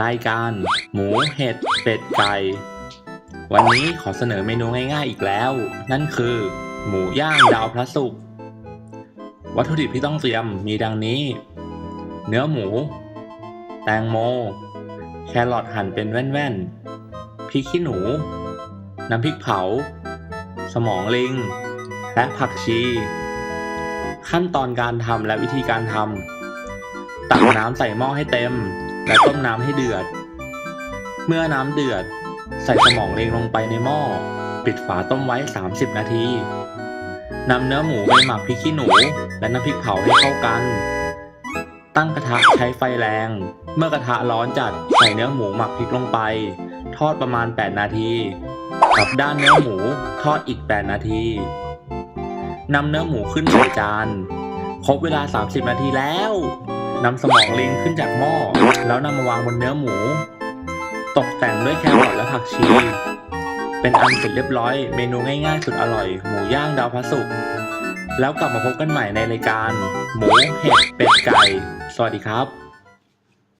รายการหมูเห็ดเป็ดไก่ วันนี้ขอเสนอเมนูง่ายๆอีกแล้ว นั่นคือ หมูย่างดาวพระศุกร์วัตถุดิบที่ต้องเตรียมมีดังนี้ เนื้อหมู แตงโม แครอทหั่นเป็นแว่นๆพริกขี้หนู น้ำพริกเผา สมองลิง และผักชี ขั้นตอนการทำและวิธีการทำตักน้ำใส่หม้อให้เต็ม และต้มน้ำให้เดือด เมื่อน้ำเดือด ใส่สมองเลงลงไปในหม้อ ปิดฝาต้มไว้ 30 นาทีนำเนื้อหมูไปหมักพริกขี้หนู และน้ำพริกเผาให้เข้ากัน ตั้งกระทะใช้ไฟแรง เมื่อกระทะร้อนจัดใส่เนื้อหมูหมักพริกลงไป ทอดประมาณ 8 นาทีกลับด้านเนื้อหมูทอดอีก 8 นาทีนำเนื้อหมูขึ้นใส่จาน ครบเวลา 30 นาทีแล้ว นำสมองลิงขึ้นจากหม้อ แล้วนำมาวางบนเนื้อหมู ตกแต่งด้วยแครอทและผักชี เป็นอันเสร็จเรียบร้อย เมนูง่ายๆสุดอร่อย หมูย่างดาวพระศุกร์แล้วกลับมาพบกันใหม่ในรายการ หมูเห็ดเป็ดไก่ สวัสดีครับ